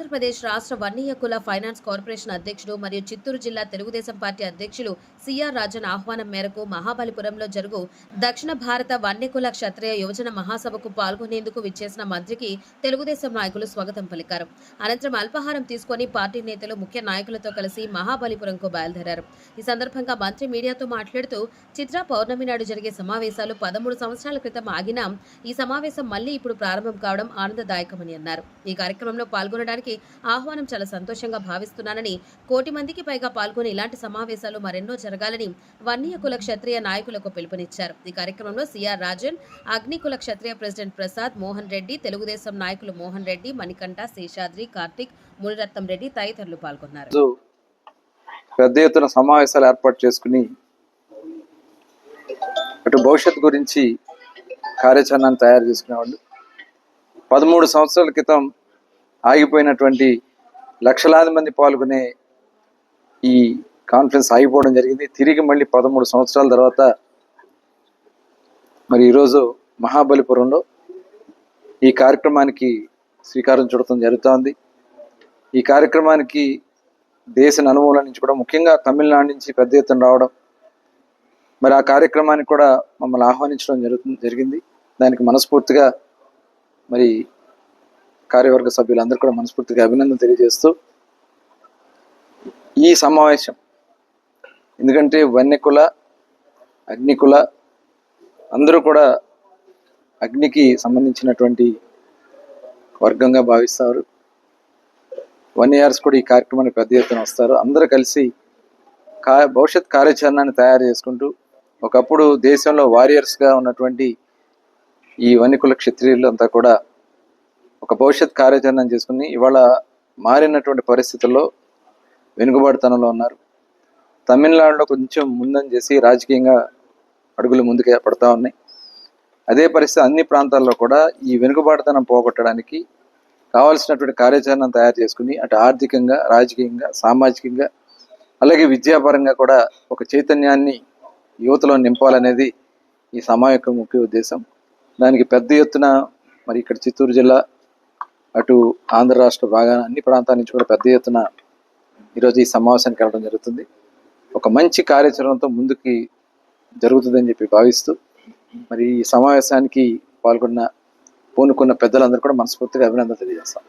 ఆంధ్రప్రదేశ్ రాష్ట్ర వన్య కుల ఫైనాన్స్ కార్పొరేషన్ అధ్యక్షుడు మరియు చిత్తూరు జిల్లా తెలుగుదేశం పార్టీ అధ్యక్షులు సిఆర్ రాజన్ ఆహ్వానం మేరకు మహాబలిపురంలో జరుగు దక్షిణ భారత వన్యకుల క్షత్రియ యువజన మహాసభకు పాల్గొనేందుకు విచ్చేసిన మంత్రికి తెలుగుదేశం నాయకులు స్వాగతం పలికారు. అనంతరం అల్పాహారం తీసుకొని పార్టీ నేతలు ముఖ్య నాయకులతో కలిసి మహాబలిపురంకు బయలుదేరారు. ఈ సందర్భంగా మంత్రి మీడియాతో మాట్లాడుతూ చిత్ర పౌర్ణమి నాడు జరిగే సమావేశాలు పదమూడు సంవత్సరాల క్రితం ఆగినా ఈ సమావేశం మళ్ళీ ఇప్పుడు ప్రారంభం కావడం ఆనందదాయకమని అన్నారు. ఈ కార్యక్రమంలో పాల్గొనడానికి ఆహ్వానం చాలా సంతోషంగా భావిస్తున్నానని కోటి మందికి పైగా పాల్గొని ఇలాంటి సమావేశాలు మరెన్నో జరగాలని వన్య కుల క్షత్రియ నాయకులకు పిలుపునిచ్చారు. ఈ కార్యక్రమంలో C R Rajan Agnikula Kshatriya president Prasad Mohan Reddy Telugu Desam నాయకులు మోహన్ రెడ్డి మణికంఠ శేషాద్రి కార్తిక్ మునిరత్నం రెడ్డి తదితరులు పాల్గొన్నారు. పెద్ద ఎత్తున సమావేశాలు ఏర్పాటు చేసుకుని అటు భవిష్యత్ గురించి కార్యాచరణను తయారు చేసుకునేవాళ్ళు. పదమూడు సంవత్సరాల క్రితం ఆగిపోయినటువంటి లక్షలాది మంది పాల్గొనే ఈ కాన్ఫరెన్స్ ఆగిపోవడం జరిగింది. తిరిగి మళ్ళీ పదమూడు సంవత్సరాల తర్వాత మరి ఈరోజు మహాబలిపురంలో ఈ కార్యక్రమానికి శ్రీకారం చుడటం జరుగుతోంది. ఈ కార్యక్రమానికి దేశ నలుమూల నుంచి కూడా ముఖ్యంగా తమిళనాడు నుంచి పెద్ద ఎత్తున రావడం మరి ఆ కార్యక్రమానికి కూడా మమ్మల్ని ఆహ్వానించడం జరుగుతుంది జరిగింది. దానికి మనస్ఫూర్తిగా మరి కార్యవర్గ సభ్యులందరూ కూడా మనస్ఫూర్తిగా అభినందన తెలియజేస్తూ ఈ సమావేశం. ఎందుకంటే వన్యకుల అగ్నికుల అందరూ కూడా అగ్నికి సంబంధించినటువంటి వర్గంగా భావిస్తారు. వన్ ఇయర్స్ కూడా ఈ కార్యక్రమానికి పెద్ద ఎత్తున వస్తారు. అందరూ కలిసి కా భవిష్యత్ కార్యాచరణని తయారు చేసుకుంటూ ఒకప్పుడు దేశంలో వారియర్స్గా ఉన్నటువంటి ఈ వన్యకుల క్షత్రియులు అంతా కూడా ఒక భవిష్యత్ కార్యాచరణ చేసుకుని ఇవాళ మారినటువంటి పరిస్థితుల్లో వెనుకబాటుతనంలో ఉన్నారు. తమిళనాడులో కొంచెం ముందని చేసి రాజకీయంగా అడుగులు ముందుకే పడతా ఉన్నాయి. అదే పరిస్థితి అన్ని ప్రాంతాల్లో కూడా ఈ వెనుకబాటుతనం పోగొట్టడానికి కావాల్సినటువంటి కార్యాచరణ తయారు చేసుకుని అటు ఆర్థికంగా రాజకీయంగా సామాజికంగా అలాగే విద్యాపరంగా కూడా ఒక చైతన్యాన్ని యువతలో నింపాలనేది ఈ సమావేశం ముఖ్య ఉద్దేశం. దానికి పెద్ద ఎత్తున మరి ఇక్కడ చిత్తూరు జిల్లా అటు ఆంధ్ర రాష్ట్ర భాగాన అన్ని ప్రాంతాల నుంచి కూడా పెద్ద ఎత్తున ఈరోజు ఈ సమావేశానికి వెళ్ళడం జరుగుతుంది. ఒక మంచి కార్యాచరణతో ముందుకి జరుగుతుందని చెప్పి భావిస్తూ మరి ఈ సమావేశానికి పాల్గొన్న పూనుకున్న పెద్దలందరూ కూడా మనస్ఫూర్తిగా అభినందన తెలియజేస్తాం.